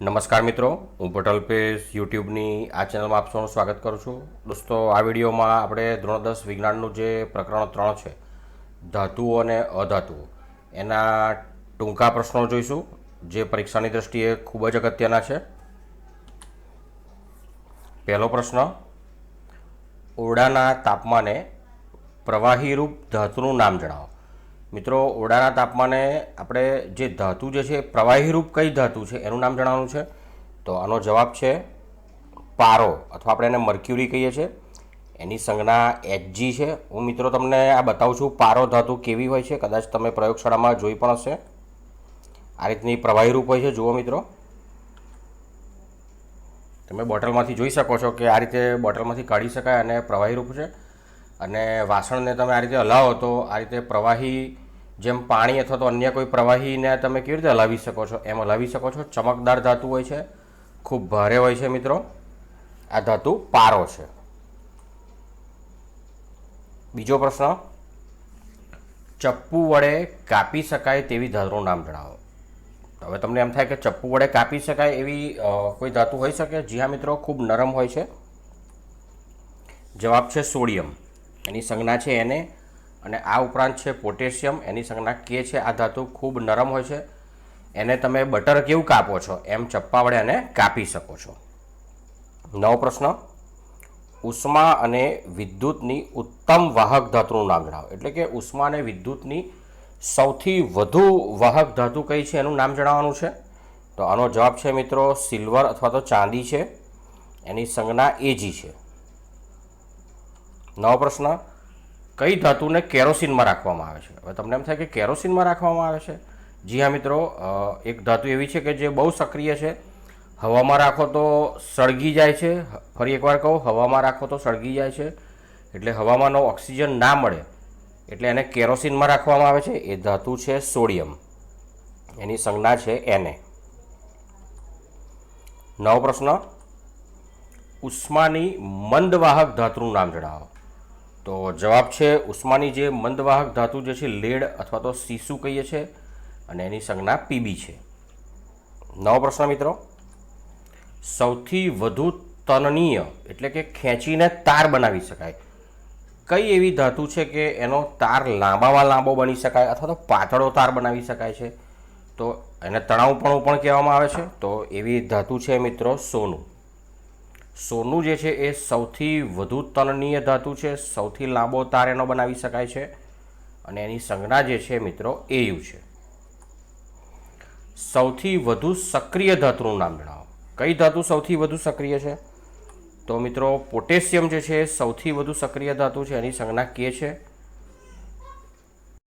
નમસ્કાર મિત્રો, હું પટેલ પેશ યુટ્યુબની આ ચેનલમાં આપ સ્વાગત કરું છું. દોસ્તો, આ વિડીયોમાં આપણે ધોરણ દસ વિજ્ઞાનનું જે પ્રકરણ ત્રણ છે ધાતુઓ અને અધાતુઓ એના ટૂંકા પ્રશ્નો જોઈશું, જે પરીક્ષાની દ્રષ્ટિએ ખૂબ જ અગત્યના છે. પહેલો પ્રશ્ન, ઓરડાના તાપમાને પ્રવાહીરૂપ ધાતુનું નામ જણાવો. મિત્રો, ઓરડાના તાપમાને આપણે જે ધાતુ જે છે પ્રવાહી પ્રવાહીરૂપ કઈ ધાતુ છે, એનું નામ જણાવવાનું છે. તો આનો જવાબ છે પારો, અથવા આપણે એને મર્ક્યુરી કહીએ છીએ. એની સંજ્ઞા એચજી છે. હું મિત્રો તમને આ બતાવું છું, પારો ધાતુ કેવી હોય છે, કદાચ તમે પ્રયોગશાળામાં જોઈ પણ હશે. આ રીતની પ્રવાહીરૂપ હોય છે, જુઓ મિત્રો. તમે બોટલમાંથી જોઈ શકો છો કે આ રીતે બોટલમાંથી કાઢી શકાય અને પ્રવાહીરૂપ છે. અને વાસણને તમે આ રીતે હલાવો તો આ રીતે પ્રવાહી જેમ પાણી અથવા તો અન્ય કોઈ પ્રવાહીને તમે કેવી રીતે હલાવી શકો છો? એમ હલાવી શકો છો. ચમકદાર ધાતુ હોય છે. ખૂબ ભારે હોય છે મિત્રો. આ ધાતુ પારો છે. બીજો પ્રશ્ન. ચપ્પુ વડે કાપી શકાય તેવી ધાતુનું નામ જણાવો. હવે તમને એમ થાય કે ચપ્પુ વડે કાપી શકાય એવી કોઈ ધાતુ હોઈ શકે? જી હા મિત્રો, ખૂબ નરમ હોય છે. જવાબ છે સોડિયમ. એની સંજ્ઞા છે એને અને આ ઉપરાંત છે પોટેશિયમ. એની સંજ્ઞા કે છે આ ધાતુ ખૂબ નરમ હોય છે. એને તમે બટર કેવું કાપો છો? એમ ચપ્પા વડે એને કાપી શકો છો. નવો પ્રશ્ન. ઉષ્મા અને વિદ્યુતની ઉત્તમ વાહક ધાતુનું નામ જણાવો. એટલે કે ઉષ્મા અને વિદ્યુતની સૌથી વધુ વાહક ધાતુ કઈ છે એનું નામ જણાવવાનું છે? તો આનો જવાબ છે મિત્રો સિલ્વર અથવા તો ચાંદી છે. એની સંજ્ઞા એજી છે. નવો પ્રશ્ન. કઈ ધાતુને કેરોસીનમાં રાખવામાં આવે છે? હવે તમને એમ થાય કે કેરોસીનમાં રાખવામાં આવે છે? જી હા, મિત્રો એક ધાતુ એવી છે કે જે બહુ સક્રિય છે. હવામાં રાખો તો સળગી જાય છે. ફરી એકવાર કહું, હવામાં રાખો તો સળગી જાય છે. એટલે હવામાંનો ઓક્સિજન ના મળે, એટલે એને કેરોસીનમાં રાખવામાં આવે છે. એ ધાતુ છે સોડિયમ. એની સંજ્ઞા છે એને નવો પ્રશ્ન. ઉષ્માની મંદવાહક ધાતુનું નામ જણાવો. તો જવાબ છે ઉષ્માની જે મંદવાહક ધાતુ જે છે, લેડ અથવા તો સીસુ કહીએ છીએ અને એની સંજ્ઞા પીબી છે. નવો પ્રશ્ન મિત્રો. સૌથી વધુ તનનીય એટલે કે ખેંચીને તાર બનાવી શકાય. કઈ એવી ધાતુ છે કે એનો તાર લાંબામાં લાંબો બની શકાય અથવા તો પાતળો તાર બનાવી શકાય છે? તો એને તણાવપણું પણ કહેવામાં આવે છે. તો એવી ધાતુ છે મિત્રો સોનું. સોનું જે છે એ સૌથી વધુ તનનીય ધાતુ છે, સૌથી લાંબો તાર એનો બનાવી શકાય છે અને એની સંજ્ઞા જે છે મિત્રો એયુ છે. સૌથી વધુ સક્રિય ધાતુનું નામ જણાવો. કઈ ધાતુ સૌથી વધુ સક્રિય છે? તો મિત્રો, પોટેશિયમ જે છે સૌથી વધુ સક્રિય ધાતુ છે, એની સંજ્ઞા કે છે.